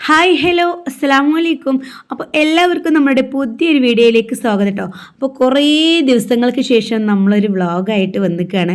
Hi hello അസ്സാമു അലൈക്കും അപ്പോൾ എല്ലാവർക്കും നമ്മുടെ പുതിയൊരു വീഡിയോയിലേക്ക് സ്വാഗതം കേട്ടോ അപ്പോൾ കുറേ ദിവസങ്ങൾക്ക് ശേഷം നമ്മളൊരു വ്ളോഗായിട്ട് വന്നിക്കുകയാണ്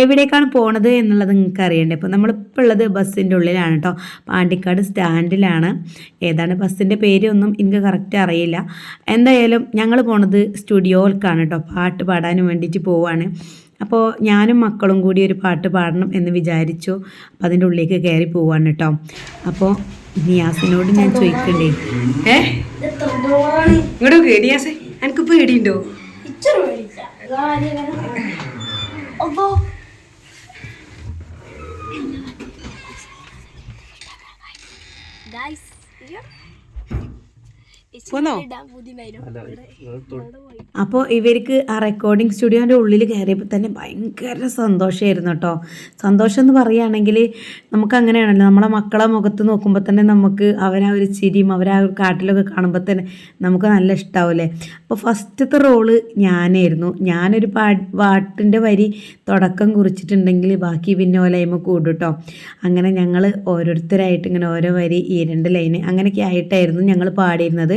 എവിടേക്കാണ് പോണത് എന്നുള്ളത് നിങ്ങൾക്ക് അറിയണ്ടേ. അപ്പോൾ നമ്മളിപ്പോൾ ഉള്ളത് ബസ്സിന്റെ ഉള്ളിലാണ് കേട്ടോ പാണ്ടിക്കാട് സ്റ്റാൻഡിലാണ്. ഏതാണ് ബസ്സിന്റെ പേരൊന്നും എനിക്ക് കറക്റ്റ് അറിയില്ല. എന്തായാലും ഞങ്ങൾ പോണത് സ്റ്റുഡിയോയിലേക്കാണ് കേട്ടോ പാട്ട് പാടാൻ വേണ്ടിയിട്ട് പോവാണ്. അപ്പോൾ ഞാനും മക്കളും കൂടി ഒരു പാട്ട് പാടണം എന്ന് വിചാരിച്ചു. അപ്പോൾ അതിന്റെ ഉള്ളിലേക്ക് കയറി പോവാണ് കേട്ടോ അപ്പോൾ നിയാസിനോട് ഞാൻ ചോദിക്കണ്ടേ? ഏ? ഇങ്ങോട്ട് പേടിയാസേ എനിക്ക് പേടിയുണ്ടോ? പോന്നോ? അപ്പോൾ ഇവർക്ക് ആ റെക്കോർഡിംഗ് സ്റ്റുഡിയോന്റെ ഉള്ളിൽ കയറിയപ്പോൾ തന്നെ ഭയങ്കര സന്തോഷമായിരുന്നു കേട്ടോ. സന്തോഷം എന്ന് പറയുകയാണെങ്കിൽ നമുക്ക് അങ്ങനെയാണല്ലോ. നമ്മളെ മക്കളെ മുഖത്ത് നോക്കുമ്പോൾ തന്നെ നമുക്ക് അവരാ ഒരു ചിരിയും അവരാ ഒരു കാട്ടിലൊക്കെ കാണുമ്പോൾ തന്നെ നമുക്ക് നല്ല ഇഷ്ടാവില്ലേ? അപ്പോൾ ഫസ്റ്റത്തെ റോൾ ഞാനായിരുന്നു. ഞാനൊരു പാ പാട്ടിന്റെ വരി തുടക്കം കുറിച്ചിട്ടുണ്ടെങ്കിൽ ബാക്കി പിന്നെ ഓലയ്മ കൂടും കേട്ടോ. അങ്ങനെ ഞങ്ങൾ ഓരോരുത്തരായിട്ട് ഇങ്ങനെ ഓരോ വരി ഈ രണ്ട് ലൈന് അങ്ങനെയൊക്കെ ആയിട്ടായിരുന്നു ഞങ്ങൾ പാടിയിരുന്നത്.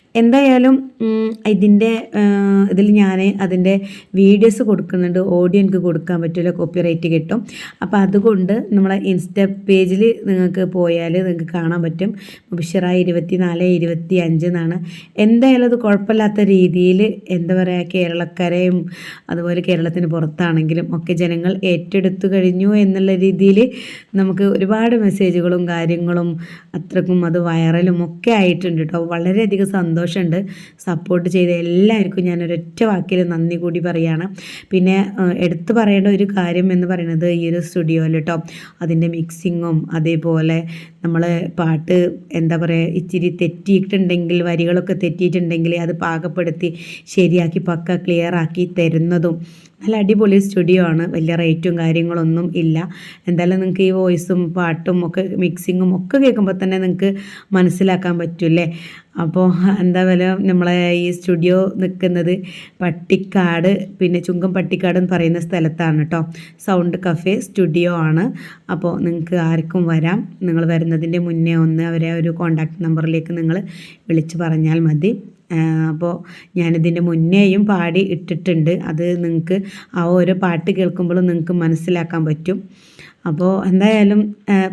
എന്തായാലും ഇതിന്റെ ഇതിൽ ഞാൻ അതിന്റെ വീഡിയോസ് കൊടുക്കുന്നുണ്ട്. ഓഡിയോ എനിക്ക് കൊടുക്കാൻ പറ്റില്ല കോപ്പിറൈറ്റ് കിട്ടും. അപ്പോൾ അതുകൊണ്ട് നമ്മളെ ഇൻസ്റ്റ പേജിൽ നിങ്ങൾക്ക് പോയാൽ നിങ്ങൾക്ക് കാണാൻ പറ്റും. മുബിഷറ ഇരുപത്തി നാല് ഇരുപത്തി അഞ്ച് എന്നാണ്. എന്തായാലും അത് കുഴപ്പമില്ലാത്ത രീതിയിൽ എന്താ പറയുക കേരളക്കരയും അതുപോലെ കേരളത്തിന് പുറത്താണെങ്കിലും ഒക്കെ ജനങ്ങൾ ഏറ്റെടുത്തു കഴിഞ്ഞു എന്നുള്ള രീതിയിൽ നമുക്ക് ഒരുപാട് മെസ്സേജുകളും കാര്യങ്ങളും അത്രക്കും അത് വൈറലും ഒക്കെ ആയിട്ടുണ്ട് കേട്ടോ വളരെയധികം സന്തോഷമുണ്ട്. സപ്പോർട്ട് ചെയ്ത എല്ലാവർക്കും ഞാൻ ഒരൊറ്റ വാക്കിൽ നന്ദി കൂടി പറയുകയാണ് പിന്നെ എടുത്തു പറയേണ്ട ഒരു കാര്യം എന്ന് പറയുന്നത് ഈ ഒരു സ്റ്റുഡിയോയിൽ കേട്ടോ അതിന്റെ മിക്സിങ്ങും അതേപോലെ നമ്മൾ പാട്ട് എന്താ പറയുക ഇച്ചിരി തെറ്റിയിട്ടുണ്ടെങ്കിൽ വരികളൊക്കെ തെറ്റിയിട്ടുണ്ടെങ്കിൽ അത് പാകപ്പെടുത്തി ശരിയാക്കി പക്ക ക്ലിയർ ആക്കി തരുന്നതും നല്ല അടിപൊളി സ്റ്റുഡിയോ ആണ്. വലിയ റേറ്റും കാര്യങ്ങളൊന്നും ഇല്ല. എന്തായാലും നിങ്ങൾക്ക് ഈ വോയിസും പാട്ടും ഒക്കെ മിക്സിങ്ങും ഒക്കെ കേൾക്കുമ്പോൾ തന്നെ നിങ്ങൾക്ക് മനസ്സിലാക്കാൻ പറ്റൂല്ലേ? അപ്പോൾ എന്താ വില നമ്മളെ ഈ സ്റ്റുഡിയോ നിൽക്കുന്നത് പട്ടിക്കാട് പിന്നെ ചുങ്കം പട്ടിക്കാട് എന്ന് പറയുന്ന സ്ഥലത്താണ് കേട്ടോ സൗണ്ട് കഫേ സ്റ്റുഡിയോ ആണ്. അപ്പോൾ നിങ്ങൾക്ക് ആർക്കും വരാം. നിങ്ങൾ വരുന്നതിന്റെ മുന്നേ ഒന്ന് അവരെ ഒരു കോണ്ടാക്ട് നമ്പറിലേക്ക് നിങ്ങൾ വിളിച്ച് പറഞ്ഞാൽ മതി. അപ്പോൾ ഞാനിതിന്റെ മുന്നേയും പാടി ഇട്ടിട്ടുണ്ട്. അത് നിങ്ങൾക്ക് ആ ഓരോ പാട്ട് കേൾക്കുമ്പോഴും നിങ്ങൾക്ക് മനസ്സിലാക്കാൻ പറ്റും. അപ്പോൾ എന്തായാലും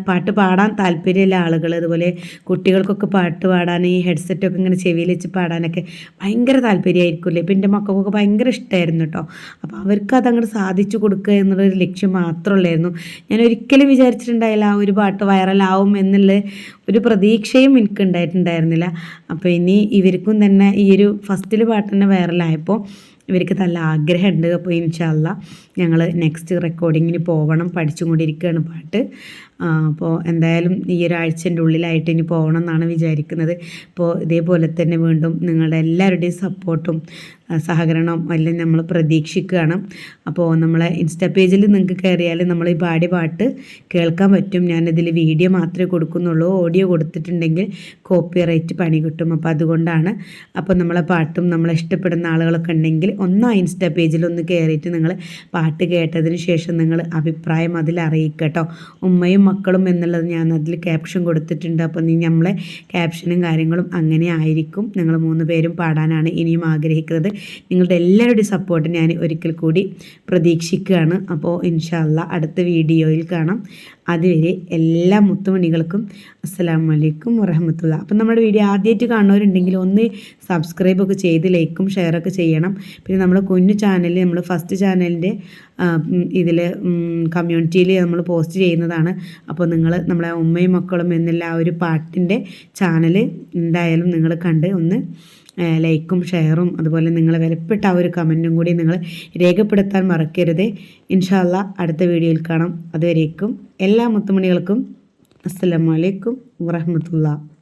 പാട്ട് പാടാൻ താല്പര്യമുള്ള ആളുകൾ അതുപോലെ കുട്ടികൾക്കൊക്കെ പാട്ട് പാടാൻ ഈ ഹെഡ്സെറ്റൊക്കെ ഇങ്ങനെ ചെവിയിൽ വെച്ച് പാടാനൊക്കെ ഭയങ്കര താല്പര്യമായിരിക്കുമല്ലേ ഇപ്പം എന്റെ മക്കൾക്കൊക്കെ ഭയങ്കര ഇഷ്ടമായിരുന്നു കേട്ടോ. അപ്പോൾ അവർക്ക് അതങ്ങോട്ട് സാധിച്ചു കൊടുക്കുക എന്നുള്ളൊരു ലക്ഷ്യം മാത്രമുള്ളായിരുന്നു ഞാൻ ഒരിക്കലും വിചാരിച്ചിട്ടുണ്ടായില്ല ആ ഒരു പാട്ട് വൈറലാവും എന്നുള്ള ഒരു പ്രതീക്ഷയും എനിക്ക് ഉണ്ടായിട്ടുണ്ടായിരുന്നില്ല. അപ്പോൾ ഇനി ഇവർക്കും തന്നെ ഈ ഒരു ഫസ്റ്റിൽ പാട്ട് തന്നെ വൈറലായപ്പോൾ ഇവർക്ക് നല്ല ആഗ്രഹമുണ്ട്. അപ്പോൾ ഇൻഷാല്ല ഞങ്ങൾ നെക്സ്റ്റ് റെക്കോർഡിങ്ങിന് പോകണം പഠിച്ചുകൊണ്ടിരിക്കുകയാണ് പാട്ട്. അപ്പോൾ എന്തായാലും ഈ ഒരാഴ്ചന്റെ ഉള്ളിലായിട്ട് ഇനി പോകണം എന്നാണ് വിചാരിക്കുന്നത്. അപ്പോൾ ഇതേപോലെ തന്നെ വീണ്ടും നിങ്ങളുടെ എല്ലാവരുടെയും സപ്പോർട്ടും സഹകരണവും എല്ലാം നമ്മൾ പ്രതീക്ഷിക്കുകയാണ്. അപ്പോൾ നമ്മളെ ഇൻസ്റ്റാ പേജിൽ നിങ്ങൾക്ക് കയറിയാൽ നമ്മൾ ഈ പാടി പാട്ട് കേൾക്കാൻ പറ്റും. ഞാനിതിൽ വീഡിയോ മാത്രമേ കൊടുക്കുന്നുള്ളൂ. ഓഡിയോ കൊടുത്തിട്ടുണ്ടെങ്കിൽ കോപ്പി റൈറ്റ് പണി കിട്ടും. അപ്പോൾ അതുകൊണ്ടാണ് അപ്പോൾ നമ്മളെ പാട്ടും നമ്മളെ ഇഷ്ടപ്പെടുന്ന ആളുകളൊക്കെ ഉണ്ടെങ്കിൽ ഒന്ന് ഇൻസ്റ്റാ പേജിൽ ഒന്ന് കയറിയിട്ട് നിങ്ങൾ പാട്ട് കേട്ടതിന് ശേഷം നിങ്ങൾ അഭിപ്രായം അതിൽ അറിയിക്കട്ടോ. ഉമ്മയും മക്കളും എന്നുള്ളത് ഞാൻ അതിൽ ക്യാപ്ഷൻ കൊടുത്തിട്ടുണ്ട്. അപ്പോൾ നീ നമ്മളെ ക്യാപ്ഷനും കാര്യങ്ങളും അങ്ങനെ ആയിരിക്കും. നിങ്ങൾ മൂന്ന് പേരും പാടാനാണ് ഇനിയും ആഗ്രഹിക്കുന്നത്. നിങ്ങളുടെ എല്ലാവരുടെയും സപ്പോർട്ട് ഞാൻ ഒരിക്കൽ കൂടി പ്രതീക്ഷിക്കുകയാണ്. അപ്പോൾ ഇൻഷാല്ല അടുത്ത വീഡിയോയിൽ കാണാം. അതുവരെ എല്ലാ മുത്തുമണികൾക്കും അസ്സാം വലൈക്കും വറഹമത്തുള്ള. അപ്പം നമ്മുടെ വീഡിയോ ആദ്യമായിട്ട് കാണുന്നവരുണ്ടെങ്കിൽ ഒന്ന് സബ്സ്ക്രൈബ് ഒക്കെ ചെയ്ത് ലൈക്കും ഷെയറൊക്കെ ചെയ്യണം. പിന്നെ നമ്മുടെ കുഞ്ഞു ചാനൽ നമ്മൾ ഫസ്റ്റ് ചാനലിന്റെ ഇതിൽ കമ്മ്യൂണിറ്റിയിൽ നമ്മൾ പോസ്റ്റ് ചെയ്യുന്നതാണ്. അപ്പോൾ നിങ്ങൾ നമ്മളെ ഉമ്മയും മക്കളും എന്നുള്ള ആ ഒരു പാട്ടിന്റെ ചാനൽ എന്തായാലും നിങ്ങൾ കണ്ട് ഒന്ന് ലൈക്കും ഷെയറും അതുപോലെ നിങ്ങൾ വിലപ്പെട്ട ആ ഒരു കമന്റും കൂടി നിങ്ങൾ രേഖപ്പെടുത്താൻ മറക്കരുത്. ഇൻഷാല്ല അടുത്ത വീഡിയോയിൽ കാണാം. അതുവരേക്കും എല്ലാ മുത്തുമണികൾക്കും അസ്സലാമലൈക്കും വറഹമത്തുള്ള.